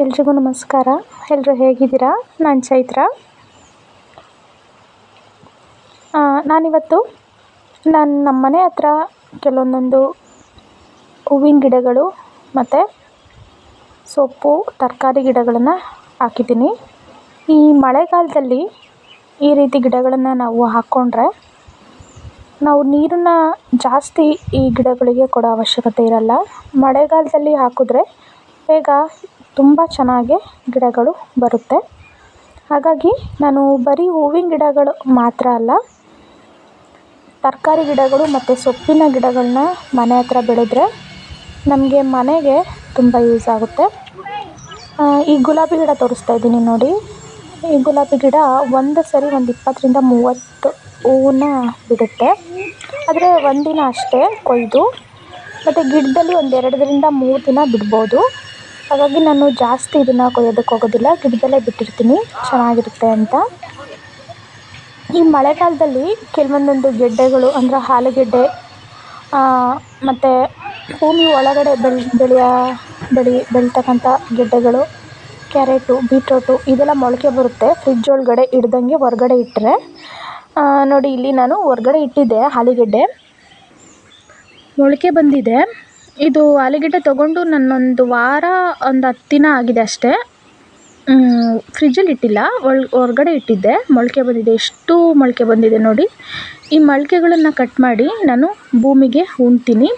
ಎಲ್ರಿಗೂ ನಮಸ್ಕಾರ. ಎಲ್ಲರೂ ಹೇಗಿದ್ದೀರಾ? ನಾನು ಚೈತ್ರ. ನಾನಿವತ್ತು ನಾನು ನಮ್ಮ ಮನೆ ಹತ್ರ ಕೆಲವೊಂದೊಂದು ಹೂವಿನ ಗಿಡಗಳು ಮತ್ತು ಸೊಪ್ಪು, ತರಕಾರಿ ಗಿಡಗಳನ್ನು ಹಾಕಿದ್ದೀನಿ. ಈ ಮಳೆಗಾಲದಲ್ಲಿ ಈ ರೀತಿ ಗಿಡಗಳನ್ನು ನಾವು ಹಾಕ್ಕೊಂಡ್ರೆ ನಾವು ನೀರನ್ನು ಜಾಸ್ತಿ ಈ ಗಿಡಗಳಿಗೆ ಕೊಡೋ ಅವಶ್ಯಕತೆ ಇರಲ್ಲ. ಮಳೆಗಾಲದಲ್ಲಿ ಹಾಕಿದ್ರೆ ಬೇಗ ತುಂಬ ಚೆನ್ನಾಗಿ ಗಿಡಗಳು ಬರುತ್ತೆ. ಹಾಗಾಗಿ ನಾನು ಬರೀ ಹೂವಿನ ಗಿಡಗಳು ಮಾತ್ರ ಅಲ್ಲ, ತರಕಾರಿ ಗಿಡಗಳು ಮತ್ತು ಸೊಪ್ಪಿನ ಗಿಡಗಳನ್ನ ಮನೆ ಹತ್ರ ಬೆಳೆದ್ರೆ ನಮಗೆ ಮನೆಗೆ ತುಂಬ ಯೂಸ್ ಆಗುತ್ತೆ. ಈ ಗುಲಾಬಿ ಗಿಡ ತೋರಿಸ್ತಾ ಇದ್ದೀನಿ ನೋಡಿ. ಈ ಗುಲಾಬಿ ಗಿಡ ಒಂದು ಸರಿ ಒಂದು ಇಪ್ಪತ್ತರಿಂದ ಮೂವತ್ತು ಹೂವನ್ನ ಬಿಡುತ್ತೆ. ಆದರೆ ಒಂದಿನ ಅಷ್ಟೇ ಕೊಯ್ದು, ಮತ್ತು ಗಿಡದಲ್ಲಿ ಒಂದು ಎರಡರಿಂದ ಮೂರು ದಿನ ಬಿಡ್ಬೋದು. ಹಾಗಾಗಿ ನಾನು ಜಾಸ್ತಿ ಇದನ್ನು ಕೊಯ್ಯೋದಕ್ಕೆ ಹೋಗೋದಿಲ್ಲ, ಗಿಡದಲ್ಲೇ ಬಿಟ್ಟಿರ್ತೀನಿ, ಚೆನ್ನಾಗಿರುತ್ತೆ ಅಂತ. ಈ ಮಳೆಗಾಲದಲ್ಲಿ ಕೆಲವೊಂದೊಂದು ಗೆಡ್ಡೆಗಳು, ಅಂದರೆ ಆಲೂಗೆಡ್ಡೆ ಮತ್ತು ಭೂಮಿ ಒಳಗಡೆ ಬೆಳೆ, ಬೆಳೆಯೋ, ಬೆಳೆ, ಬೆಳೀತಕ್ಕಂಥ ಗೆಡ್ಡೆಗಳು, ಕ್ಯಾರೆಟು, ಬೀಟ್ರೋಟು, ಇದೆಲ್ಲ ಮೊಳಕೆ ಬರುತ್ತೆ. ಫ್ರಿಜ್ ಒಳಗಡೆ ಇಡ್ದಂಗೆ ಹೊರ್ಗಡೆ ಇಟ್ಟರೆ ನೋಡಿ, ಇಲ್ಲಿ ನಾನು ಹೊರ್ಗಡೆ ಇಟ್ಟಿದ್ದೆ ಆಲೂಗೆಡ್ಡೆ ಮೊಳಕೆ ಬಂದಿದೆ. ಇದು ಆಲೂಗೆಡ್ಡೆ ತೊಗೊಂಡು ನಾನೊಂದು ವಾರ, ಒಂದು ಹತ್ತು ದಿನ ಆಗಿದೆ ಅಷ್ಟೇ. ಫ್ರಿಜ್ಜಲ್ಲಿ ಇಟ್ಟಿಲ್ಲ, ಒಳ, ಹೊರ್ಗಡೆ ಇಟ್ಟಿದ್ದೆ. ಮೊಳಕೆ ಬಂದಿದೆ, ಎಷ್ಟು ಮೊಳಕೆ ಬಂದಿದೆ ನೋಡಿ. ಈ ಮೊಳಕೆಗಳನ್ನು ಕಟ್ ಮಾಡಿ ನಾನು ಭೂಮಿಗೆ ಉಣ್ತೀನಿ.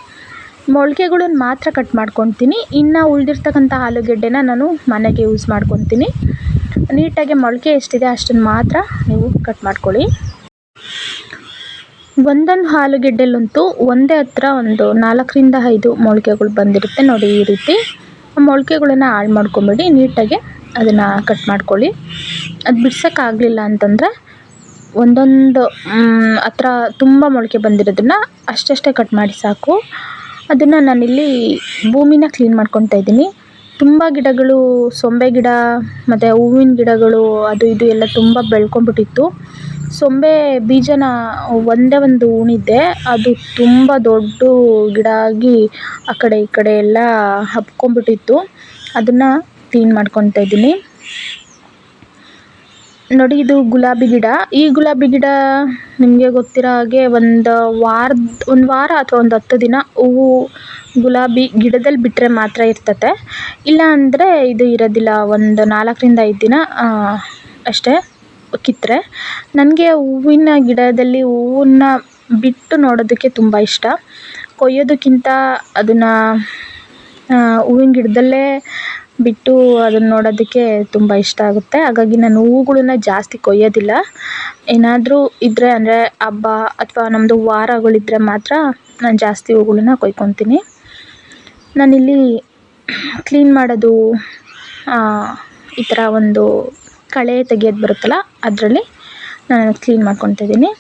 ಮೊಳಕೆಗಳನ್ನ ಮಾತ್ರ ಕಟ್ ಮಾಡ್ಕೊತೀನಿ. ಇನ್ನು ಉಳಿದಿರ್ತಕ್ಕಂಥ ಆಲೂಗೆಡ್ಡೆನ ನಾನು ಮನೆಗೆ ಯೂಸ್ ಮಾಡ್ಕೊತೀನಿ. ನೀಟಾಗಿ ಮೊಳಕೆ ಎಷ್ಟಿದೆ ಅಷ್ಟನ್ನು ಮಾತ್ರ ನೀವು ಕಟ್ ಮಾಡ್ಕೊಳ್ಳಿ. ಒಂದೊಂದು ಆಲೂಗೆಡ್ಡೆಲಂತೂ ಒಂದೇ ಹತ್ರ ಒಂದು ನಾಲ್ಕರಿಂದ ಐದು ಮೊಳಕೆಗಳು ಬಂದಿರುತ್ತೆ ನೋಡಿ ಈ ರೀತಿ. ಮೊಳಕೆಗಳನ್ನ ಹಾಳು ಮಾಡ್ಕೊಬೇಡಿ, ನೀಟಾಗಿ ಅದನ್ನು ಕಟ್ ಮಾಡ್ಕೊಳ್ಳಿ. ಅದು ಬಿಡ್ಸೋಕ್ಕಾಗಲಿಲ್ಲ ಅಂತಂದರೆ ಒಂದೊಂದು ಹತ್ರ ತುಂಬ ಮೊಳಕೆ ಬಂದಿರೋದನ್ನು ಅಷ್ಟಷ್ಟೇ ಕಟ್ ಮಾಡಿ ಸಾಕು. ಅದನ್ನು ನಾನಿಲ್ಲಿ ಭೂಮಿನ ಕ್ಲೀನ್ ಮಾಡ್ಕೊತಾ ಇದ್ದೀನಿ. ತುಂಬ ಗಿಡಗಳು, ಸೊಂಬೆ ಗಿಡ, ಮತ್ತು ಹೂವಿನ ಗಿಡಗಳು, ಅದು ಇದು ಎಲ್ಲ ತುಂಬ ಬೆಳ್ಕೊಂಬಿಟ್ಟಿತ್ತು. ಸೊಂಬೆ ಬೀಜನ ಒಂದೇ ಒಂದು ಹೂಣಿದ್ದೆ. ಅದು ತುಂಬ ದೊಡ್ಡ ಗಿಡ ಆಗಿ ಆ ಕಡೆ ಈ ಕಡೆ ಎಲ್ಲ ಹಬ್ಕೊಂಬಿಟ್ಟಿತ್ತು ಅದನ್ನು ಕ್ಲೀನ್ ಮಾಡ್ಕೊತಾ ಇದ್ದೀನಿ. ನೋಡಿ, ಇದು ಗುಲಾಬಿ ಗಿಡ. ಈ ಗುಲಾಬಿ ಗಿಡ ನಿಮಗೆ ಗೊತ್ತಿರೋ ಹಾಗೆ ಒಂದು ವಾರದ, ಒಂದು ವಾರ ಅಥವಾ ಒಂದು ಹತ್ತು ದಿನ ಹೂವು ಗುಲಾಬಿ ಗಿಡದಲ್ಲಿ ಬಿಟ್ಟರೆ ಮಾತ್ರ ಇರ್ತತೆ. ಇಲ್ಲ ಅಂದರೆ ಇದು ಇರೋದಿಲ್ಲ, ಒಂದು ನಾಲ್ಕರಿಂದ ಐದು ದಿನ ಅಷ್ಟೇ. ಕಿತ್ತರೆ. ನನಗೆ ಹೂವಿನ ಗಿಡದಲ್ಲಿ ಹೂವನ್ನ ಬಿಟ್ಟು ನೋಡೋದಕ್ಕೆ ತುಂಬ ಇಷ್ಟ. ಕೊಯ್ಯೋದಕ್ಕಿಂತ ಅದನ್ನು ಹೂವಿನ ಗಿಡದಲ್ಲೇ ಬಿಟ್ಟು ಅದನ್ನು ನೋಡೋದಕ್ಕೆ ತುಂಬ ಇಷ್ಟ ಆಗುತ್ತೆ. ಹಾಗಾಗಿ ನಾನು ಹೂವುಗಳನ್ನ ಜಾಸ್ತಿ ಕೊಯ್ಯೋದಿಲ್ಲ. ಏನಾದರೂ ಇದ್ದರೆ ಅಂದರೆ ಹಬ್ಬ ಅಥವಾ ನಮ್ಮದು ವಾರಗಳಿದ್ದರೆ ಮಾತ್ರ ನಾನು ಜಾಸ್ತಿ ಹೂವುಗಳನ್ನ ಕೊಯ್ಕೊತೀನಿ. ನಾನಿಲ್ಲಿ ಕ್ಲೀನ್ ಮಾಡೋದು ಈ ಥರ ಒಂದು ಕಳೆ ತೆಗಿಯೋದು ಬರುತ್ತಲ್ಲ, ಅದರಲ್ಲಿ ನಾನು ಕ್ಲೀನ್ ಮಾಡ್ಕೊತಾ ಇದ್ದೀನಿ.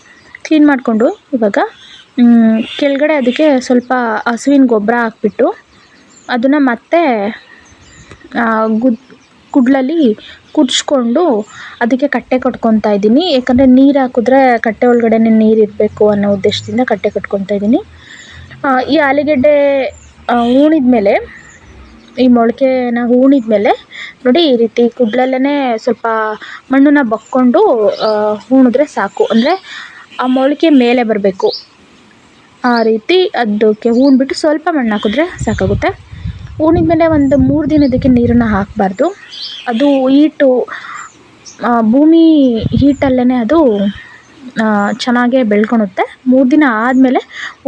ಕ್ಲೀನ್ ಮಾಡಿಕೊಂಡು ಇವಾಗ ಕೆಳಗಡೆ ಅದಕ್ಕೆ ಸ್ವಲ್ಪ ಹಸುವಿನ ಗೊಬ್ಬರ ಹಾಕ್ಬಿಟ್ಟು ಅದನ್ನು ಮತ್ತೆ ಗುದ್, ಕುಡ್ಲಲ್ಲಿ ಕುಡ್ಸ್ಕೊಂಡು ಅದಕ್ಕೆ ಕಟ್ಟೆ ಕಟ್ಕೊತಾ ಇದ್ದೀನಿ. ಯಾಕಂದರೆ ನೀರು ಹಾಕಿದ್ರೆ ಕಟ್ಟೆ ಒಳಗಡೆನೇ ನೀರು ಇರಬೇಕು ಅನ್ನೋ ಉದ್ದೇಶದಿಂದ ಕಟ್ಟೆ ಕಟ್ಕೊತಾ ಇದ್ದೀನಿ. ಈ ಆಲೂಗೆಡ್ಡೆ ಮೇಲೆ ಈ ಮೊಳಕೆನ ಹೂಣಿದ ಮೇಲೆ ನೋಡಿ ಈ ರೀತಿ ಕುಡ್ಲಲ್ಲೇ ಸ್ವಲ್ಪ ಮಣ್ಣನ್ನು ಬಕ್ಕೊಂಡು ಹೂಣಿದ್ರೆ ಸಾಕು. ಅಂದರೆ ಆ ಮೊಳಕೆ ಮೇಲೆ ಬರಬೇಕು. ಆ ರೀತಿ ಅದಕ್ಕೆ ಹೂಣ್ಬಿಟ್ಟು ಸ್ವಲ್ಪ ಮಣ್ಣು ಹಾಕಿದ್ರೆ ಸಾಕಾಗುತ್ತೆ. ಹೂಣಿದ ಮೇಲೆ ಒಂದು ಮೂರು ದಿನದಕ್ಕೆ ನೀರನ್ನು ಹಾಕಬಾರ್ದು. ಅದು ಹೀಟು ಭೂಮಿ ಹೀಟಲ್ಲೇ ಅದು ಚೆನ್ನಾಗೇ ಬೆಳ್ಕೊಳುತ್ತೆ ಮೂರು ದಿನ ಆದಮೇಲೆ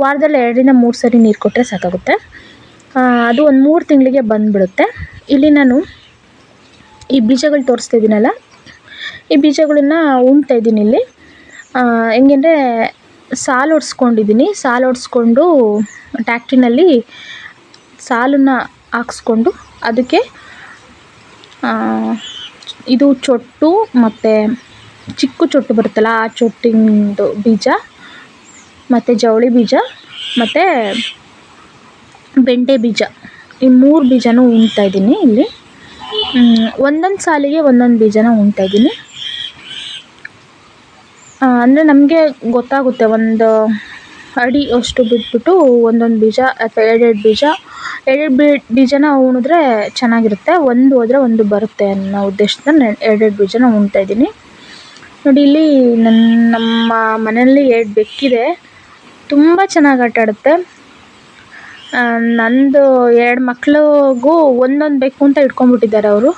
ವಾರದಲ್ಲಿ ಎರಡರಿಂದ ಮೂರು ಸರಿ ನೀರು ಕೊಟ್ಟರೆ ಸಾಕಾಗುತ್ತೆ. ಅದು ಒಂದು ಮೂರು ತಿಂಗಳಿಗೆ ಬಂದುಬಿಡುತ್ತೆ. ಇಲ್ಲಿ ನಾನು ಈ ಬೀಜಗಳು ತೋರಿಸ್ತಿದ್ದೀನಲ್ಲ ಈ ಬೀಜಗಳನ್ನ ಉಣ್ತಾ ಇದ್ದೀನಿ ಇಲ್ಲಿ. ಹೆಂಗೆ ಅಂದರೆ ಸಾಲು ಹೊಡ್ಸ್ಕೊಂಡಿದ್ದೀನಿ ಸಾಲು ಹೊಡ್ಸ್ಕೊಂಡು ಟ್ಯಾಕ್ಟ್ರಿನಲ್ಲಿ ಸಾಲನ್ನು ಹಾಕ್ಸ್ಕೊಂಡು ಅದಕ್ಕೆ ಇದು ಚೊಟ್ಟು ಮತ್ತು ಚಿಕ್ಕ ಚೊಟ್ಟು ಬರುತ್ತಲ್ಲ, ಆ ಚೊಟ್ಟಿಂದು ಬೀಜ, ಮತ್ತು ಜವಳಿ ಬೀಜ, ಮತ್ತು ಬೆಂಡೆ ಬೀಜ. ಈ ಮೂರು ಬೀಜನೂ ಉಣ್ತಾ ಇದ್ದೀನಿ ಇಲ್ಲಿ. ಒಂದೊಂದು ಸಾಲಿಗೆ ಒಂದೊಂದು ಬೀಜನ ಉಣ್ತಾ ಇದ್ದೀನಿ. ಅಂದರೆ ನಮಗೆ ಗೊತ್ತಾಗುತ್ತೆ ಒಂದು ಅಡಿ ಅಷ್ಟು ಬಿಟ್ಬಿಟ್ಟು ಒಂದೊಂದು ಬೀಜ ಅಥವಾ ಎರಡೆರಡು ಬೀಜ, ಎರಡೆರಡು ಬೀ, ಬೀಜನ ಉಣಿದ್ರೆ ಚೆನ್ನಾಗಿರುತ್ತೆ, ಒಂದು ಹೋದರೆ ಒಂದು ಬರುತ್ತೆ ಅನ್ನೋ ಉದ್ದೇಶದಿಂದ ಎರಡೆರಡು ಬೀಜನ ಉಣ್ತಾ ಇದ್ದೀನಿ. ನೋಡಿ, ಇಲ್ಲಿ ನನ್ನ ನಮ್ಮ ಮನೆಯಲ್ಲಿ ಎರಡು ಬೆಕ್ಕಿದೆ. ತುಂಬ ಚೆನ್ನಾಗಿ ಆಟ ಆಡುತ್ತೆ ನಂದು ಎರಡು ಮಕ್ಳಿಗೂ ಒಂದೊಂದು ಬೇಕು ಅಂತ ಇಟ್ಕೊಂಡ್ಬಿಟ್ಟಿದ್ದಾರೆ ಅವರು.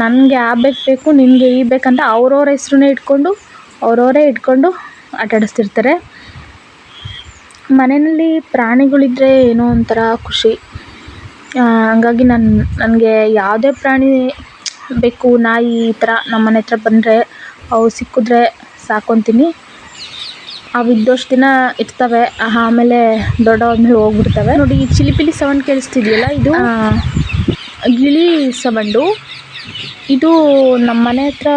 ನನಗೆ ಆ ಬೇಕು ಬೇಕು, ನಿನಗೆ ಈ ಬೇಕಂತ ಅವ್ರವ್ರ ಹೆಸ್ರನ್ನೇ ಇಟ್ಕೊಂಡು, ಅವ್ರವರೇ ಇಟ್ಕೊಂಡು ಆಟಾಡಿಸ್ತಿರ್ತಾರೆ ಮನೆಯಲ್ಲಿ ಪ್ರಾಣಿಗಳಿದ್ದರೆ ಏನೋ ಒಂಥರ ಖುಷಿ. ಹಂಗಾಗಿ ನಾನು, ನನಗೆ ಯಾವುದೇ ಪ್ರಾಣಿ ಬೆಕ್ಕು ನಾಯಿ ಈ ಥರ ನಮ್ಮ ಮನೆ ಹತ್ರ ಬಂದರೆ, ಅವು ಸಿಕ್ಕಿದ್ರೆ ಸಾಕೊತೀನಿ. ಅವು ಇದ್ದಷ್ಟು ದಿನ ಇರ್ತವೆ. ಆಮೇಲೆ ದೊಡ್ಡವಾದ್ಮೇಲೆ ಹೋಗ್ಬಿಡ್ತವೆ. ನೋಡಿ ಈ ಚಿಲಿಪಿಲಿ ಸೌಂಡ್ ಕೇಳಿಸ್ತಿದ್ಯಲ್ಲ ಇದು? ಗಿಳಿ ಸವಂಡು ಇದು ನಮ್ಮ ಮನೆ ಹತ್ರ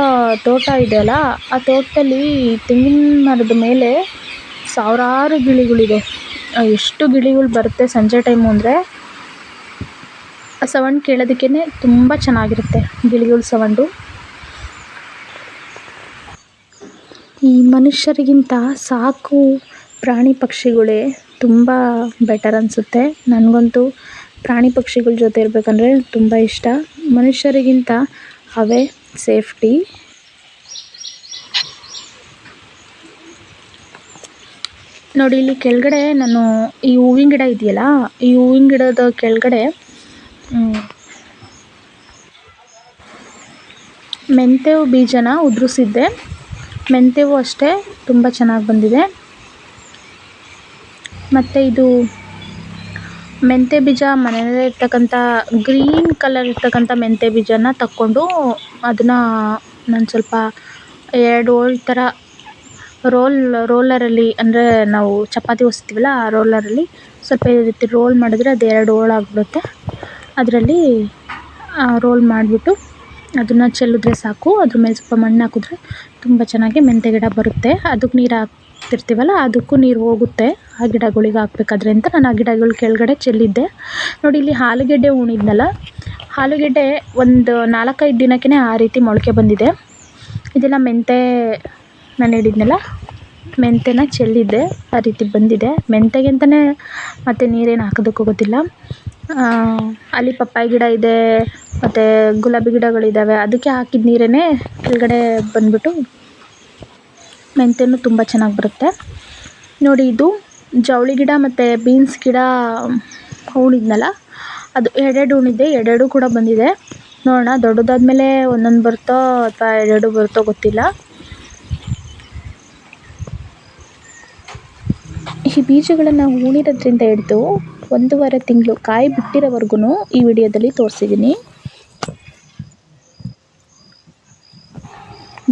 ತೋಟ ಇದೆಯಲ್ಲ ಆ ತೋಟದಲ್ಲಿ ತೆಂಗಿನ ಮರದ ಮೇಲೆ ಸಾವಿರಾರು ಗಿಳಿಗಳಿದೆ. ಎಷ್ಟು ಗಿಳಿಗಳು ಬರುತ್ತೆ ಸಂಜೆ ಟೈಮು ಅಂದರೆ ಆ ಸೌಂಡ್ ಕೇಳೋದಕ್ಕೇ ತುಂಬ ಚೆನ್ನಾಗಿರುತ್ತೆ ಗಿಳಿಗಳ ಸೌಂಡು ಈ ಮನುಷ್ಯರಿಗಿಂತ ಸಾಕು ಪ್ರಾಣಿ ಪಕ್ಷಿಗಳೇ ತುಂಬ ಬೆಟರ್ ಅನಿಸುತ್ತೆ. ನನಗಂತೂ ಪ್ರಾಣಿ ಪಕ್ಷಿಗಳ ಜೊತೆ ಇರಬೇಕಂದ್ರೆ ತುಂಬ ಇಷ್ಟ. ಮನುಷ್ಯರಿಗಿಂತ ಅವೇ ಸೇಫ್ಟಿ ನೋಡಿ, ಇಲ್ಲಿ ಕೆಳಗಡೆ ನಾನು ಈ ಹೂವಿನ ಗಿಡ ಇದೆಯಲ್ಲ, ಈ ಹೂವಿನ ಗಿಡದ ಕೆಳಗಡೆ ಮೆಂತ್ಯ ಬೀಜನ ಉದುರಿಸಿದ್ದೆ. ಮೆಂತ್ಯವು ಅಷ್ಟೇ ತುಂಬ ಚೆನ್ನಾಗಿ ಬಂದಿದೆ. ಮತ್ತು ಇದು ಮೆಂತ್ಯ ಬೀಜ ಮನೆಯಲ್ಲೇ ಇರ್ತಕ್ಕಂಥ ಗ್ರೀನ್ ಕಲರ್ ಇರ್ತಕ್ಕಂಥ ಮೆಂತ್ಯ ಬೀಜನ ತಕ್ಕೊಂಡು ಅದನ್ನು ನಾನು ಸ್ವಲ್ಪ ಎರಡು ಹೋಳು ಥರ ರೋಲ್, ರೋಲರಲ್ಲಿ ಅಂದರೆ ನಾವು ಚಪಾತಿ ಒಸ್ತೀವಲ್ಲ ಆ ರೋಲರಲ್ಲಿ ಸ್ವಲ್ಪ ಈ ರೀತಿ ರೋಲ್ ಮಾಡಿದ್ರೆ ಅದು ಎರಡು ಹೋಳು ಆಗಿಬಿಡುತ್ತೆ. ಅದರಲ್ಲಿ ರೋಲ್ ಮಾಡಿಬಿಟ್ಟು ಅದನ್ನು ಚೆಲ್ಲಿದ್ರೆ ಸಾಕು, ಅದ್ರ ಮೇಲೆ ಸ್ವಲ್ಪ ಮಣ್ಣು ಹಾಕಿದ್ರೆ ತುಂಬ ಚೆನ್ನಾಗಿ ಮೆಂತ್ಯ ಗಿಡ ಬರುತ್ತೆ. ಅದಕ್ಕೆ ನೀರು ಹಾಕ್ತಿರ್ತೀವಲ್ಲ, ಅದಕ್ಕೂ ನೀರು ಹೋಗುತ್ತೆ. ಆ ಗಿಡಗಳಿಗೆ ಹಾಕ್ಬೇಕಾದ್ರೆ ಅಂತ ನಾನು ಆ ಗಿಡಗಳ ಕೆಳಗಡೆ ಚೆಲ್ಲಿದ್ದೆ. ನೋಡಿ, ಇಲ್ಲಿ ಆಲೂಗೆಡ್ಡೆ ಉಣಿದ್ನಲ್ಲ ಆಲೂಗೆಡ್ಡೆ ಒಂದು ನಾಲ್ಕೈದು ದಿನಕ್ಕೇ ಆ ರೀತಿ ಮೊಳಕೆ ಬಂದಿದೆ. ಇದೆಲ್ಲ ಮೆಂತ್ಯ ನಾನು ಹೇಳಿದ್ನಲ್ಲ ಮೆಂತ್ಯನ ಚೆಲ್ಲಿದ್ದೆ, ಆ ರೀತಿ ಬಂದಿದೆ. ಮೆಂತ್ಯಗೆ ಅಂತಲೇ ಮತ್ತು ನೀರೇನು ಹಾಕೋದಕ್ಕೆ ಹೋಗೋದಿಲ್ಲ ಅಲ್ಲಿ ಪಪ್ಪಾಯ ಗಿಡ ಇದೆ, ಮತ್ತು ಗುಲಾಬಿ ಗಿಡಗಳಿದ್ದಾವೆ ಅದಕ್ಕೆ ಹಾಕಿದ ನೀರೇ ಕೆಳಗಡೆ ಬಂದುಬಿಟ್ಟು ಮೆಂತ್ಯನೂ ತುಂಬ ಚೆನ್ನಾಗಿ ಬರುತ್ತೆ. ನೋಡಿ, ಇದು ಜವಳಿ ಗಿಡ ಮತ್ತು ಬೀನ್ಸ್ ಗಿಡ ಹೂಣಿದ್ನಲ್ಲ ಅದು ಎರಡೆರಡು ಹೂಣಿದೆ ಎರಡೆರಡು ಕೂಡ ಬಂದಿದೆ. ನೋಡೋಣ, ದೊಡ್ಡದಾದ್ಮೇಲೆ ಒಂದೊಂದು ಬರುತ್ತೋ ಅಥವಾ ಎರಡೆರಡು ಬರುತ್ತೋ ಗೊತ್ತಿಲ್ಲ. ಈ ಬೀಜಗಳನ್ನು ಹೂಣಿರೋದ್ರಿಂದ ಹಿಡ್ದು ಒಂದೂವರೆ ತಿಂಗಳು ಕಾಯಿ ಬಿಟ್ಟಿರೋವರೆಗೂ ಈ ವಿಡಿಯೋದಲ್ಲಿ ತೋರಿಸಿದ್ದೀನಿ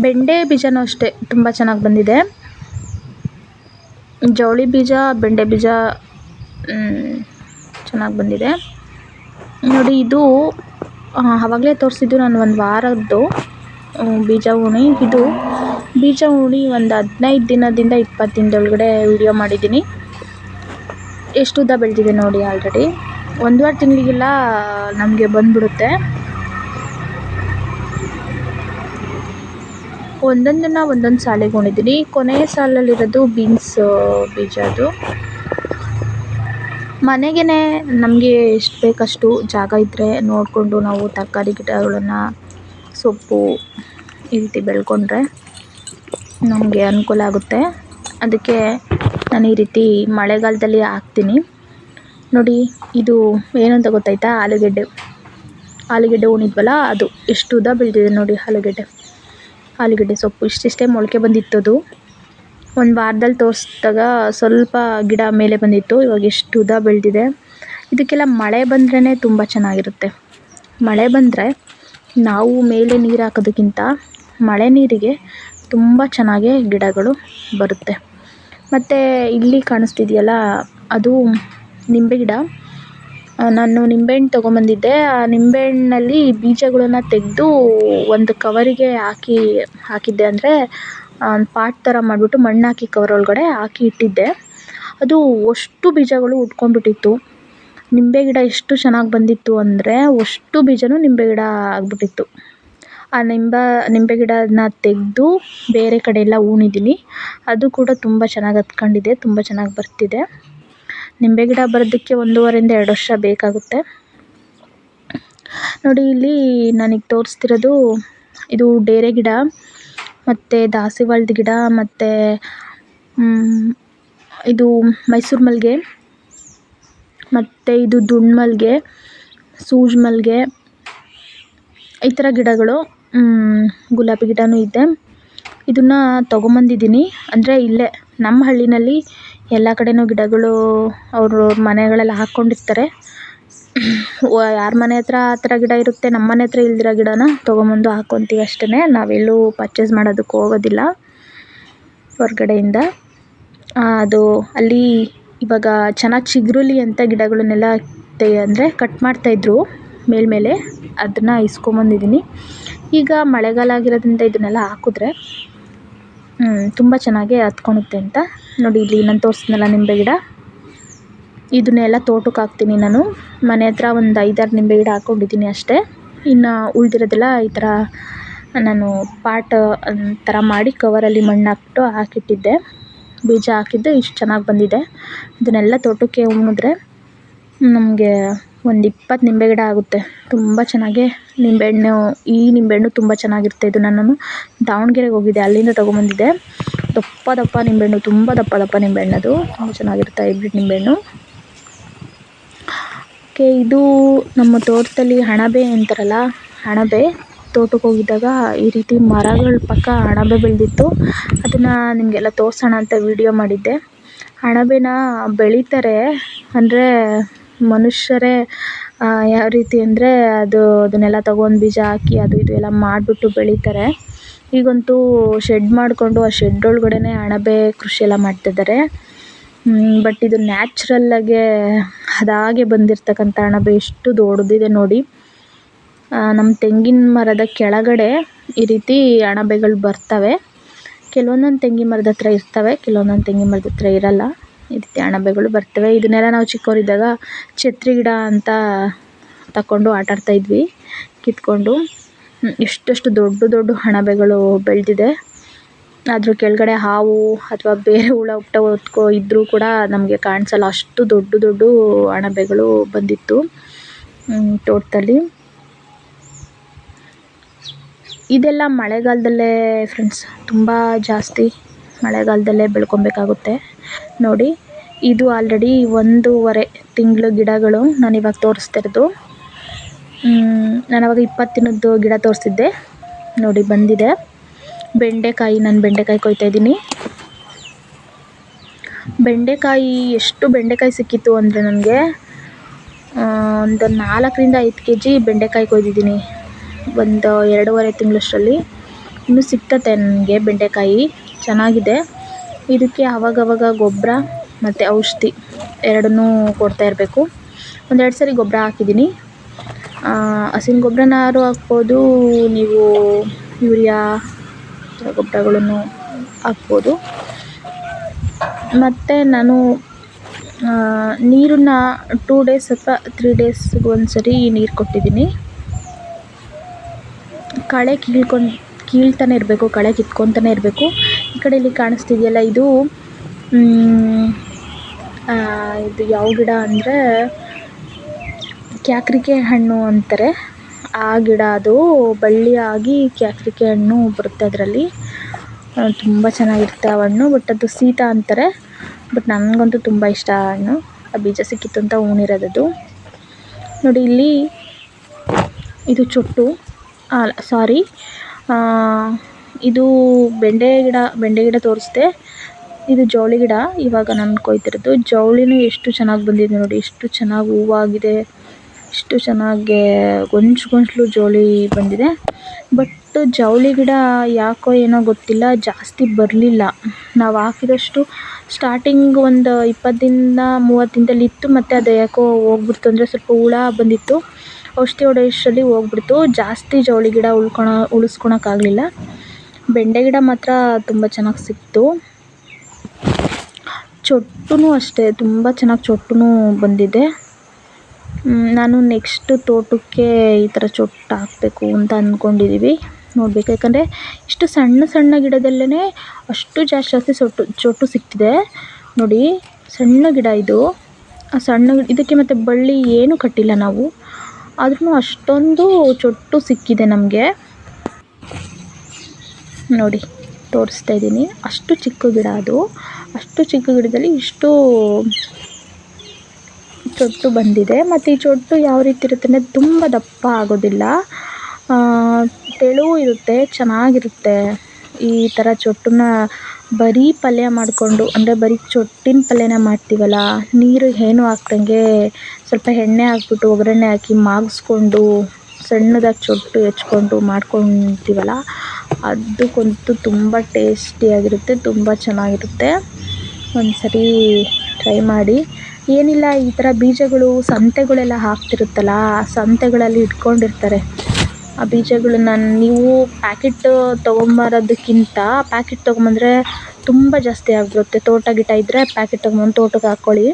ಬೆಂಡೆ ಬೀಜನೂ ಅಷ್ಟೇ, ತುಂಬ ಚೆನ್ನಾಗಿ ಬಂದಿದೆ. ಜವಳಿ ಬೀಜ, ಬೆಂಡೆ ಬೀಜ ಚೆನ್ನಾಗಿ ಬಂದಿದೆ. ನೋಡಿ, ಇದು ಆವಾಗಲೇ ತೋರಿಸಿದ್ದು ನಾನು ಒಂದು ವಾರದ್ದು ಬೀಜ ಉಣಿ. ಇದು ಬೀಜ ಉಣಿ ಒಂದು ಹದಿನೈದು ದಿನದಿಂದ ಇಪ್ಪತ್ತು ದಿನದೊಳಗಡೆ ವಿಡಿಯೋ ಮಾಡಿದ್ದೀನಿ. ಎಷ್ಟು ಉದ್ದ ಬೆಳೆದಿದೆ ನೋಡಿ ಆಲ್ರೆಡಿ ಒಂದೂವರೆ ತಿಂಗಳಿಗೆಲ್ಲ ನಮಗೆ ಬಂದುಬಿಡುತ್ತೆ. ಒಂದೊಂದನ್ನು ಒಂದೊಂದು ಸಾಲಿಗೆ ಉಣಿದ್ದೀನಿ ಕೊನೆಯ ಸಾಲಲ್ಲಿರೋದು ಬೀನ್ಸ್ ಬೀಜ ಅದು. ಮನೆಗೇ ನಮಗೆ ಎಷ್ಟು ಬೇಕಷ್ಟು ಜಾಗ ಇದ್ದರೆ ನೋಡಿಕೊಂಡು ನಾವು ತರಕಾರಿ ಗಿಡಗಳನ್ನು, ಸೊಪ್ಪು ಈ ರೀತಿ ಬೆಳ್ಕೊಂಡ್ರೆ ನಮಗೆ ಅನುಕೂಲ ಆಗುತ್ತೆ. ಅದಕ್ಕೆ ನಾನು ಈ ರೀತಿ ಮಳೆಗಾಲದಲ್ಲಿ ಹಾಕ್ತೀನಿ. ನೋಡಿ, ಇದು ಏನಂತ ಗೊತ್ತಾಯ್ತಾ? ಆಲೂಗೆಡ್ಡೆ. ಆಲೂಗೆಡ್ಡೆ ಉಣಿದ್ವಲ್ಲ ಅದು ಎಷ್ಟು ಉದ್ದ ಬೆಳೆದಿದೆ ನೋಡಿ ಆಲೂಗೆಡ್ಡೆ. ಆಲೂಗೆಡ್ಡೆ ಸೊಪ್ಪು. ಇಷ್ಟಿಷ್ಟೇ ಮೊಳಕೆ ಬಂದಿತ್ತು ಅದು ಒಂದು ವಾರದಲ್ಲಿ ತೋರಿಸ್ದಾಗ ಸ್ವಲ್ಪ ಗಿಡ ಮೇಲೆ ಬಂದಿತ್ತು. ಇವಾಗ ಎಷ್ಟು ಉದ್ದ ಬೆಳೆದಿದೆ. ಇದಕ್ಕೆಲ್ಲ ಮಳೆ ಬಂದ್ರೇ ತುಂಬ ಚೆನ್ನಾಗಿರುತ್ತೆ. ಮಳೆ ಬಂದರೆ ನಾವು ಮೇಲೆ ನೀರು ಹಾಕೋದಕ್ಕಿಂತ ಮಳೆ ನೀರಿಗೆ ತುಂಬ ಚೆನ್ನಾಗೇ ಗಿಡಗಳು ಬರುತ್ತೆ. ಮತ್ತು ಇಲ್ಲಿ ಕಾಣಿಸ್ತಿದೆಯಲ್ಲ, ಅದು ನಿಂಬೆ ಗಿಡ. ನಾನು ನಿಂಬೆಹಣ್ಣು ತೊಗೊಂಬಂದಿದ್ದೆ. ಆ ನಿಂಬೆಹಣ್ಣಲ್ಲಿ ಬೀಜಗಳನ್ನು ತೆಗೆದು ಒಂದು ಕವರಿಗೆ ಹಾಕಿ, ಹಾಕಿದ್ದೆ ಅಂದರೆ ಪಾಟ್ ಥರ ಮಾಡಿಬಿಟ್ಟು ಮಣ್ಣು ಹಾಕಿ ಕವರ್ ಒಳಗಡೆ ಹಾಕಿ ಇಟ್ಟಿದ್ದೆ. ಅದು ಅಷ್ಟು ಬೀಜಗಳು ಉಟ್ಕೊಂಡ್ಬಿಟ್ಟಿತ್ತು. ನಿಂಬೆ ಗಿಡ ಎಷ್ಟು ಚೆನ್ನಾಗಿ ಬಂದಿತ್ತು ಅಂದರೆ ಅಷ್ಟು ಬೀಜವೂ ನಿಂಬೆ ಗಿಡ ಆಗಿಬಿಟ್ಟಿತ್ತು. ಆ ನಿಂಬೆ ನಿಂಬೆ ಗಿಡನ ತೆಗೆದು ಬೇರೆ ಕಡೆ ಎಲ್ಲ ಹೂಣಿದ್ದೀನಿ ಅದು ಕೂಡ ತುಂಬ ಚೆನ್ನಾಗಿ ಹತ್ಕೊಂಡಿದೆ, ತುಂಬ ಚೆನ್ನಾಗಿ ಬರ್ತಿದೆ. ನಿಂಬೆ ಗಿಡ ಬರೋದಕ್ಕೆ ಒಂದೂವರೆಯಿಂದ ಎರಡು ವರ್ಷ ಬೇಕಾಗುತ್ತೆ. ನೋಡಿ, ಇಲ್ಲಿ ನನಗೆ ತೋರಿಸ್ತಿರೋದು ಇದು ಡೇರೆ ಗಿಡ, ಮತ್ತು ದಾಸವಾಳದ ಗಿಡ, ಮತ್ತು ಇದು ಮೈಸೂರು ಮಲ್ಲಿಗೆ ಮತ್ತು ಇದು ದುಂಡು ಮಲ್ಲಿಗೆ ಸೂಜಿ ಮಲ್ಲಿಗೆ ಈ ಥರ ಗಿಡಗಳು. ಗುಲಾಬಿ ಗಿಡವೂ ಇದೆ. ಇದನ್ನು ತೊಗೊಂಬಂದಿದ್ದೀನಿ. ಅಂದರೆ ಇಲ್ಲೇ, ನಮ್ಮ ಹಳ್ಳಿನಲ್ಲಿ ಎಲ್ಲ ಕಡೆಯೂ ಗಿಡಗಳು ಅವ್ರವ್ರ ಮನೆಗಳಲ್ಲಿ ಹಾಕ್ಕೊಂಡಿರ್ತಾರೆ. ಯಾರ ಮನೆ ಹತ್ರ ಆ ಥರ ಗಿಡ ಇರುತ್ತೆ, ನಮ್ಮ ಮನೆ ಹತ್ರ ಇಲ್ದಿರೋ ಗಿಡನ ತೊಗೊಂಬಂದು ಹಾಕ್ಕೊತೀವಿ ಅಷ್ಟೇ ನಾವೆಲ್ಲೂ ಪರ್ಚೇಸ್ ಮಾಡೋದಕ್ಕೆ ಹೋಗೋದಿಲ್ಲ ಹೊರಗಡೆಯಿಂದ. ಅದು ಅಲ್ಲಿ ಇವಾಗ ಚೆನ್ನಾಗಿ ಚಿಗುರಲಿ ಅಂತ ಗಿಡಗಳನ್ನೆಲ್ಲ ತೆ, ಅಂದರೆ ಕಟ್ ಮಾಡ್ತಾಯಿದ್ರು ಮೇಲ್ಮೇಲೆ. ಅದನ್ನು ಇಸ್ಕೊಂಬಂದಿದ್ದೀನಿ. ಈಗ ಮಳೆಗಾಲ ಆಗಿರೋದ್ರಿಂದ ಇದನ್ನೆಲ್ಲ ಹಾಕಿದ್ರೆ ತುಂಬ ಚೆನ್ನಾಗಿ ಹತ್ಕೊಳುತ್ತೆ ಅಂತ. ನೋಡಿ, ಇಲ್ಲಿ ನಾನು ತೋರಿಸಿದ್ನಲ್ಲ ನಿಂಬೆ ಗಿಡ. ಇದನ್ನೆಲ್ಲ ತೋಟಕ್ಕೆ ಹಾಕ್ತೀನಿ ನಾನು. ಮನೆ ಹತ್ರ ಒಂದು ಐದಾರು ನಿಂಬೆ ಗಿಡ ಹಾಕ್ಕೊಂಡಿದ್ದೀನಿ ಅಷ್ಟೇ. ಇನ್ನು ಉಳಿದಿರೋದೆಲ್ಲ ಈ ಥರ ನಾನು ಪಾಟ್ ಥರ ಮಾಡಿ ಕವರಲ್ಲಿ ಮಣ್ಣು ಹಾಕ್ಬಿಟ್ಟು ಹಾಕಿಟ್ಟಿದ್ದೆ. ಬೀಜ ಹಾಕಿದ್ದು ಇಷ್ಟು ಚೆನ್ನಾಗಿ ಬಂದಿದೆ. ಇದನ್ನೆಲ್ಲ ತೋಟಕ್ಕೆ ಉಣಿದ್ರೆ ನಮಗೆ ಒಂದು ಇಪ್ಪತ್ತು ನಿಂಬೆ ಗಿಡ ಆಗುತ್ತೆ. ತುಂಬ ಚೆನ್ನಾಗಿ ನಿಂಬೆಹಣ್ಣು, ಈ ನಿಂಬೆಹಣ್ಣು ತುಂಬ ಚೆನ್ನಾಗಿರುತ್ತೆ. ಇದು ನಾನು ದಾವಣಗೆರೆಗೆ ಹೋಗಿದ್ದೆ ಅಲ್ಲಿಂದ ತೊಗೊಂಬಂದಿದ್ದೆ ದಪ್ಪ ದಪ್ಪ ನಿಂಬೆಹಣ್ಣು, ತುಂಬ ದಪ್ಪ ದಪ್ಪ ನಿಂಬೆಹಣ್ಣು ಅದು. ತುಂಬ ಚೆನ್ನಾಗಿರುತ್ತೆ, ಹೈಬ್ರಿಡ್ ನಿಂಬೆಹಣ್ಣು. ಓಕೆ, ಇದು ನಮ್ಮ ತೋಟದಲ್ಲಿ ಅಣಬೆ ಅಂತಾರಲ್ಲ ಅಣಬೆ ತೋಟಕ್ಕೆ ಹೋಗಿದ್ದಾಗ ಈ ರೀತಿ ಮರಗಳ ಪಕ್ಕ ಅಣಬೆ ಬೆಳೆದಿತ್ತು. ಅದನ್ನು ನಿಮಗೆಲ್ಲ ತೋರಿಸೋಣ ಅಂತ ವಿಡಿಯೋ ಮಾಡಿದ್ದೆ. ಅಣಬೆನ ಬೆಳೀತಾರೆ. ಅಂದರೆ ಮನುಷ್ಯರೇ ಯಾವ ರೀತಿ ಅಂದರೆ ಅದು, ಅದನ್ನೆಲ್ಲ ತಗೊಂಡು ಬೀಜ ಹಾಕಿ ಅದು ಇದು ಎಲ್ಲ ಮಾಡಿಬಿಟ್ಟು ಬೆಳೀತಾರೆ. ಈಗಂತೂ ಶೆಡ್ ಮಾಡಿಕೊಂಡು ಆ ಶೆಡ್ ಒಳಗಡೆನೇ ಅಣಬೆ ಕೃಷಿ ಎಲ್ಲ ಮಾಡ್ತಿದ್ದಾರೆ. ಬಟ್ ಇದು ನ್ಯಾಚುರಲ್ಲಾಗೆ ಅದಾಗೆ ಬಂದಿರತಕ್ಕಂಥ ಅಣಬೆ ಎಷ್ಟು ದೊಡ್ಡದಿದೆ ನೋಡಿ. ನಮ್ಮ ತೆಂಗಿನ ಮರದ ಕೆಳಗಡೆ ಈ ರೀತಿ ಅಣಬೆಗಳು ಬರ್ತವೆ. ಕೆಲವೊಂದೊಂದು ತೆಂಗಿನ ಮರದ ಹತ್ರ ಇರ್ತವೆ, ಕೆಲವೊಂದೊಂದು ತೆಂಗಿನ ಮರದ ಹತ್ರ ಇರಲ್ಲ. ಈ ರೀತಿ ಅಣಬೆಗಳು ಬರ್ತವೆ. ಇದನ್ನೆಲ್ಲ ನಾವು ಚಿಕ್ಕವರಿದ್ದಾಗ ಛತ್ರಿ ಗಿಡ ಅಂತ ತಕೊಂಡು ಆಟ ಆಡ್ತಾಯಿದ್ವಿ ಕಿತ್ಕೊಂಡು. ಎಷ್ಟೆಷ್ಟು ದೊಡ್ಡ ದೊಡ್ಡ ಅಣಬೆಗಳು ಬೆಳೆದಿದೆ. ಅದ್ರ ಕೆಳಗಡೆ ಹಾವು ಅಥವಾ ಬೇರೆ ಹುಳ ಹುಪ್ಟ ಹೊತ್ಕೊ ಇದ್ದರೂ ಕೂಡ ನಮಗೆ ಕಾಣಿಸಲ್ಲ ಅಷ್ಟು ದೊಡ್ಡ ದೊಡ್ಡ ಅಣಬೆಗಳು ಬಂದಿತ್ತು ತೋಟದಲ್ಲಿ. ಇದೆಲ್ಲ ಮಳೆಗಾಲದಲ್ಲೇ ಫ್ರೆಂಡ್ಸ್ ತುಂಬ ಜಾಸ್ತಿ ಮಳೆಗಾಲದಲ್ಲೇ ಬೆಳ್ಕೊಬೇಕಾಗುತ್ತೆ. ನೋಡಿ, ಇದು ಆಲ್ರೆಡಿ ಒಂದೂವರೆ ತಿಂಗಳು ಗಿಡಗಳು ನಾನು ಇವಾಗ ತೋರಿಸ್ತಿರೋದು. ನಾನು ಅವಾಗ ಇಪ್ಪತ್ತಿನದ್ದು ಗಿಡ ತೋರಿಸಿದ್ದೆ ನೋಡಿ, ಬಂದಿದೆ. ಬೆಂಡೆಕಾಯಿ, ನಾನು ಬೆಂಡೆಕಾಯಿ ಕೊಯ್ತಾಯಿದ್ದೀನಿ ಬೆಂಡೆಕಾಯಿ, ಎಷ್ಟು ಬೆಂಡೆಕಾಯಿ ಸಿಕ್ಕಿತ್ತು ಅಂದರೆ ನನಗೆ ಒಂದು ನಾಲ್ಕರಿಂದ ಐದು ಕೆ ಜಿ ಬೆಂಡೆಕಾಯಿ ಕೊಯ್ದಿದ್ದೀನಿ. ಒಂದು ಎರಡೂವರೆ ತಿಂಗಳಷ್ಟರಲ್ಲಿ. ಇನ್ನೂ ಸಿಕ್ತತೆ ನನಗೆ ಬೆಂಡೆಕಾಯಿ. ಚೆನ್ನಾಗಿದೆ. ಇದಕ್ಕೆ ಆವಾಗವಾಗ ಗೊಬ್ಬರ ಮತ್ತು ಔಷಧಿ ಎರಡನ್ನೂ ಕೊಡ್ತಾ ಇರಬೇಕು. ಒಂದೆರಡು ಸರಿ ಗೊಬ್ಬರ ಹಾಕಿದ್ದೀನಿ. ಹಸಿನ ಗೊಬ್ಬರನಾದ್ರೂ ಹಾಕ್ಬೋದು? ನೀವು ಯೂರಿಯಾ ಗೊಬ್ಬರಗಳನ್ನು ಹಾಕ್ಬೋದು. ಮತ್ತು ನಾನು ನೀರನ್ನ ಟೂ ಡೇಸ್ ಅಥವಾ ತ್ರೀ ಡೇಸ್ಗೆ ಒಂದು ಸರಿ ನೀರು ಕೊಟ್ಟಿದ್ದೀನಿ. ಕಳೆ ಕೀಳ್ಕೊಂಡು, ಕೀಳ್ತಾನೆ ಇರಬೇಕು, ಕಳೆ ಕಿತ್ಕೊತಾನೆ ಇರಬೇಕು. ಈ ಕಡೆ ಇಲ್ಲಿ ಕಾಣಿಸ್ತಿದೆಯಲ್ಲ, ಇದು ಇದು ಯಾವ ಗಿಡ ಅಂದರೆ ಕ್ಯಾಕ್ರಿಕೆ ಹಣ್ಣು ಅಂತಾರೆ. ಆ ಗಿಡ ಅದು ಬಳ್ಳಿಯಾಗಿ ಕ್ಯಾಕ್ರಿಕೆ ಹಣ್ಣು ಬರುತ್ತೆ ಅದರಲ್ಲಿ. ತುಂಬ ಚೆನ್ನಾಗಿರುತ್ತೆ ಆ ಹಣ್ಣು, ಬಟ್ ಅದು ಸೀತ ಅಂತಾರೆ. ಬಟ್ ನನಗಂತೂ ತುಂಬ ಇಷ್ಟ ಹಣ್ಣು. ಆ ಬೀಜ ಸಿಕ್ಕಿತ್ತು ಅಂತ ಹೂಣಿರೋದದು ನೋಡಿ ಇಲ್ಲಿ, ಇದು ಚೊಟ್ಟು. ಸಾರಿ ಇದು ಬೆಂಡೆ ಗಿಡ ಬೆಂಡೆ ಗಿಡ ತೋರಿಸ್ದೆ. ಇದು ಜವಳಿ ಗಿಡ. ಇವಾಗ ನಾನು ಕೊಯ್ತಿರೋದು. ಜವಳಿನೂ ಎಷ್ಟು ಚೆನ್ನಾಗಿ ಬಂದಿದೆ ನೋಡಿ. ಎಷ್ಟು ಚೆನ್ನಾಗಿ ಹೂವಾಗಿದೆ. ಎಷ್ಟು ಚೆನ್ನಾಗಿ ಗೊಂಚು ಗೊಂಚಲು ಜವಳಿ ಬಂದಿದೆ. ಬಟ್ ಜವಳಿ ಗಿಡ ಯಾಕೋ ಏನೋ ಗೊತ್ತಿಲ್ಲ. ಜಾಸ್ತಿ ಬರಲಿಲ್ಲ. ನಾವು ಹಾಕಿದಷ್ಟು ಸ್ಟಾರ್ಟಿಂಗ್ ಒಂದು ಇಪ್ಪತ್ತು ದಿನ ಮೂವತ್ತು ದಿನದಲ್ಲಿ ಇತ್ತು. ಮತ್ತು ಅದು ಯಾಕೋ ಹೋಗ್ಬಿಡ್ತು ಅಂದರೆ ಸ್ವಲ್ಪ ಹುಳ ಬಂದಿತ್ತು. ಔಷಧಿ ಹೊಡೆಯೋಷ್ಟರಲ್ಲಿ ಹೋಗ್ಬಿಡ್ತು. ಜಾಸ್ತಿ ಜವಳಿ ಗಿಡ ಉಳ್ಕೊಳ ಉಳಿಸ್ಕೊಳಕ್ಕಾಗಲಿಲ್ಲ ಬೆಂಡೆ ಗಿಡ ಮಾತ್ರ ತುಂಬ ಚೆನ್ನಾಗಿ ಸಿಕ್ತು. ಚೊಟ್ಟೂ ಅಷ್ಟೇ, ತುಂಬ ಚೆನ್ನಾಗಿ ಚೊಟ್ಟೂ ಬಂದಿದೆ. ನಾನು ನೆಕ್ಸ್ಟ್ ತೋಟಕ್ಕೆ ಈ ಥರ ಚೊಟ್ಟು ಹಾಕಬೇಕು ಅಂತ ಅಂದ್ಕೊಂಡಿದ್ದೀವಿ ನೋಡಬೇಕು, ಯಾಕಂದರೆ ಇಷ್ಟು ಸಣ್ಣ ಸಣ್ಣ ಗಿಡದಲ್ಲೇ ಅಷ್ಟು ಜಾಸ್ತಿ ಜಾಸ್ತಿ ಸೊಟ್ಟು, ಚೊಟ್ಟು ಸಿಕ್ತಿದೆ. ನೋಡಿ, ಸಣ್ಣ ಗಿಡ ಇದು. ಆ ಸಣ್ಣ ಇದಕ್ಕೆ ಮತ್ತು ಬಳ್ಳಿ ಏನು ಕಟ್ಟಿಲ್ಲ ನಾವು. ಆದ್ರೂ ಅಷ್ಟೊಂದು ಚೊಟ್ಟು ಸಿಕ್ಕಿದೆ ನಮಗೆ. ನೋಡಿ, ತೋರಿಸ್ತಾ ಇದ್ದೀನಿ. ಅಷ್ಟು ಚಿಕ್ಕ ಗಿಡ ಅದು. ಅಷ್ಟು ಚಿಕ್ಕ ಗಿಡದಲ್ಲಿ ಇಷ್ಟು ಚೊಟ್ಟು ಬಂದಿದೆ. ಮತ್ತು ಈ ಚೊಟ್ಟು ಯಾವ ರೀತಿ ಇರುತ್ತೆ ಅಂದರೆ ತುಂಬ ದಪ್ಪ ಆಗೋದಿಲ್ಲ. ತೆಳು ಇರುತ್ತೆ, ಚೆನ್ನಾಗಿರುತ್ತೆ. ಈ ಥರ ಚೊಟ್ಟನ್ನ ಬರೀ ಪಲ್ಯ ಮಾಡಿಕೊಂಡು, ಅಂದರೆ ಬರೀ ಚೊಟ್ಟಿನ ಪಲ್ಯನ ಮಾಡ್ತೀವಲ್ಲ, ನೀರು ಏನು ಹಾಕ್ದಂಗೆ ಸ್ವಲ್ಪ ಎಣ್ಣೆ ಹಾಕ್ಬಿಟ್ಟು ಒಗ್ಗರಣೆ ಹಾಕಿ ಮಾಗಿಸ್ಕೊಂಡು, ಸಣ್ಣದಾಗಿ ಚೊಟ್ಟು ಹೆಚ್ಕೊಂಡು ಮಾಡ್ಕೊತೀವಲ್ಲ ಅದಕ್ಕಂತೂ ತುಂಬ ಟೇಸ್ಟಿಯಾಗಿರುತ್ತೆ ತುಂಬ ಚೆನ್ನಾಗಿರುತ್ತೆ. ಒಂದು ಸರಿ ಟ್ರೈ ಮಾಡಿ. ಏನಿಲ್ಲ, ಈ ಥರ ಬೀಜಗಳು, ಸಂತೆಗಳೆಲ್ಲ ಹಾಕ್ತಿರುತ್ತಲ್ಲ, ಆ ಸಂತೆಗಳಲ್ಲಿ ಇಟ್ಕೊಂಡಿರ್ತಾರೆ. ಆ ಬೀಜಗಳನ್ನ ನೀವು ಪ್ಯಾಕೆಟ್ ತೊಗೊಂಬರೋದಕ್ಕಿಂತ ಪ್ಯಾಕೆಟ್ ತೊಗೊಂಬಂದ್ರೆ ತುಂಬ ಜಾಸ್ತಿ ಆಗಿರುತ್ತೆ. ತೋಟ ಗಿಟ ಇದ್ದರೆ ಪ್ಯಾಕೆಟ್ ತೊಗೊಂಬಂದು ತೋಟಕ್ಕೆ ಹಾಕ್ಕೊಳ್ಳಿ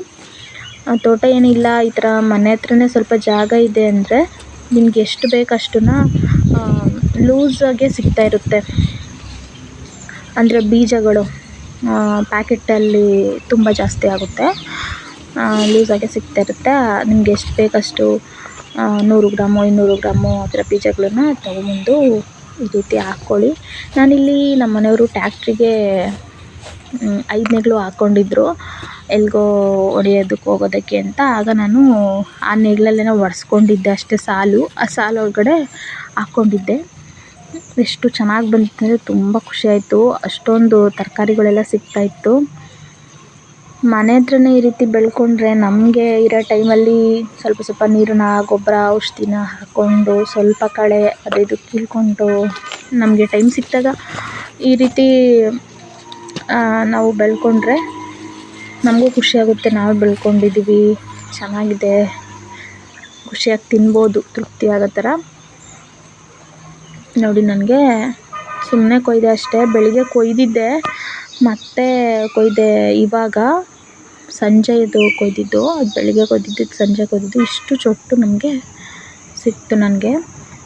ತೋಟ ಏನಿಲ್ಲ, ಈ ಥರ ಮನೆ ಹತ್ರನೇ ಸ್ವಲ್ಪ ಜಾಗ ಇದೆ ಅಂದರೆ ನಿಮ್ಗೆ ಎಷ್ಟು ಬೇಕು ಅಷ್ಟನ್ನ ಲೂಸಾಗೆ ಸಿಗ್ತಾ ಇರುತ್ತೆ. ಅಂದರೆ ಬೀಜಗಳು ಪ್ಯಾಕೆಟಲ್ಲಿ ತುಂಬ ಜಾಸ್ತಿ ಆಗುತ್ತೆ. ಲೂಸಾಗೆ ಸಿಗ್ತಾ ಇರುತ್ತೆ. ನಿಮ್ಗೆ ಎಷ್ಟು ಬೇಕಷ್ಟು ನೂರು ಗ್ರಾಮು, ಇನ್ನೂರು ಗ್ರಾಮು ಆ ಥರ ಬೀಜಗಳನ್ನ ತೊಗೊಂಬಂದು ಈ ರೀತಿ ಹಾಕ್ಕೊಳ್ಳಿ. ನಾನಿಲ್ಲಿ ನಮ್ಮ ಮನೆಯವರು ಟ್ಯಾಕ್ಟ್ರಿಗೆ ಐದು ನೇಗಿಲು ಹಾಕ್ಕೊಂಡಿದ್ರು ಎಲ್ಲಿಗೋ ಹೊಡಿಯೋದಕ್ಕೆ ಹೋಗೋದಕ್ಕೆ ಅಂತ ಆಗ ನಾನು ಆ ನೇಗಿಲಲ್ಲೇನೋ ಒರೆಸ್ಕೊಂಡಿದ್ದೆ ಅಷ್ಟೇ ಸಾಲು. ಆ ಸಾಲು ಒಳಗಡೆ ಹಾಕ್ಕೊಂಡಿದ್ದೆ. ಎಷ್ಟು ಚೆನ್ನಾಗಿ ಬಂದಿತ್ತು ಅಂದರೆ ತುಂಬ ಖುಷಿಯಾಯಿತು ಅಷ್ಟೊಂದು ತರಕಾರಿಗಳೆಲ್ಲ ಸಿಗ್ತಾಯಿತ್ತು ಮನೆ ಹತ್ರನೇ ಈ ರೀತಿ ಬೆಳ್ಕೊಂಡ್ರೆ ನಮಗೆ ಇರೋ ಟೈಮಲ್ಲಿ ಸ್ವಲ್ಪ ಸ್ವಲ್ಪ ನೀರನ್ನ, ಗೊಬ್ಬರ, ಔಷಧಿನ ಹಾಕ್ಕೊಂಡು ಸ್ವಲ್ಪ ಕಳೆ ಅದು ಇದು ಕೀಳ್ಕೊಂಡು ನಮಗೆ ಟೈಮ್ ಸಿಕ್ಕಿದಾಗ ಈ ರೀತಿ ನಾವು ಬೆಳ್ಕೊಂಡ್ರೆ ನಮಗೂ ಖುಷಿಯಾಗುತ್ತೆ. ನಾವು ಬೆಳ್ಕೊಂಡಿದ್ದೀವಿ ಚೆನ್ನಾಗಿದೆ. ಖುಷಿಯಾಗಿ ತಿನ್ಬೋದು. ತೃಪ್ತಿ ಆಗೋ ಥರ. ನೋಡಿ, ನನಗೆ ಸುಮ್ಮನೆ ಕೊಯ್ದೆ ಅಷ್ಟೇ. ಬೆಳಿಗ್ಗೆ ಕೊಯ್ದಿದ್ದೆ. ಮತ್ತೆ ಕೊಯ್ದೆ ಇವಾಗ ಸಂಜೆದು ಕೊಯ್ದಿದ್ದು. ಅದು ಬೆಳಿಗ್ಗೆ ಕೊಯ್ದಿದ್ದು ಸಂಜೆ ಕೊಯ್ದಿದ್ದು. ಇಷ್ಟು ಚೊಟ್ಟು ನಮಗೆ ಸಿಕ್ತು ನನಗೆ.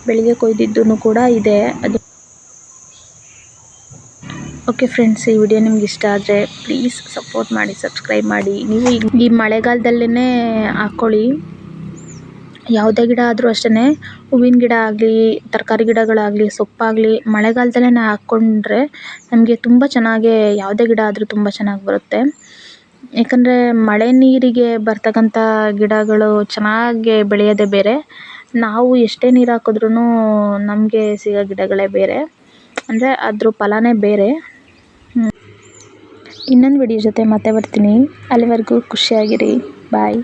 ಬೆಳಿಗ್ಗೆ ಕೊಯ್ದಿದ್ದು ಕೂಡ ಇದೆ. ಅದು ಓಕೆ ಫ್ರೆಂಡ್ಸ್ ಈ ವಿಡಿಯೋ ನಿಮ್ಗೆ ಇಷ್ಟ ಆದರೆ ಪ್ಲೀಸ್ ಸಪೋರ್ಟ್ ಮಾಡಿ ಸಬ್ಸ್ಕ್ರೈಬ್ ಮಾಡಿ. ನೀವು ಈ- ಮಳೆಗಾಲದಲ್ಲೇ ಹಾಕ್ಕೊಳ್ಳಿ ಯಾವುದೇ ಗಿಡ ಆದರೂ ಅಷ್ಟೇ ಹೂವಿನ ಗಿಡ ಆಗಲಿ, ತರಕಾರಿ ಗಿಡಗಳಾಗಲಿ, ಸೊಪ್ಪಾಗಲಿ ಮಳೆಗಾಲದಲ್ಲೇ ಹಾಕ್ಕೊಂಡ್ರೆ ನಮಗೆ ತುಂಬ ಚೆನ್ನಾಗೇ, ಯಾವುದೇ ಗಿಡ ಆದರೂ ತುಂಬ ಚೆನ್ನಾಗಿ ಬರುತ್ತೆ. ಯಾಕಂದರೆ ಮಳೆ ನೀರಿಗೆ ಬರ್ತಕ್ಕಂಥ ಗಿಡಗಳು ಚೆನ್ನಾಗಿ ಬೆಳೆಯೋದೆ ಬೇರೆ. ನಾವು ಎಷ್ಟೇ ನೀರು ಹಾಕಿದ್ರೂ ನಮಗೆ ಸಿಗೋ ಗಿಡಗಳೇ ಬೇರೆ. ಅಂದರೆ ಅದ್ರ ಫಲನೇ ಬೇರೆ. ಇನ್ನೊಂದು ವಿಡಿಯೋ ಜೊತೆ ಮತ್ತೆ ಬರ್ತೀನಿ. ಅಲ್ಲಿವರೆಗೂ ಖುಷಿಯಾಗಿರಿ. ಬಾಯ್